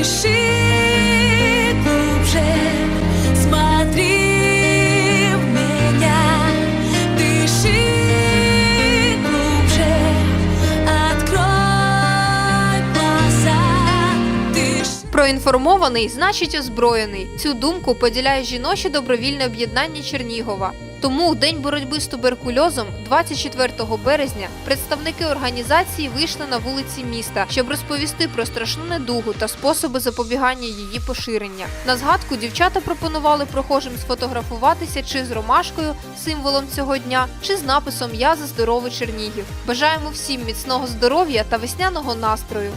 Дыши глубже, смотри в меня. Дыши глубже, открой глаза. Дыши. Проінформований значить озброєний. Цю думку поділяє жіноче добровільне об'єднання Чернігова. Тому у день боротьби з туберкульозом, 24 березня, представники організації вийшли на вулиці міста, щоб розповісти про страшну недугу та способи запобігання її поширення. На згадку дівчата пропонували прохожим сфотографуватися чи з ромашкою, символом цього дня, чи з написом Я за здоровий Чернігів. Бажаємо всім міцного здоров'я та весняного настрою.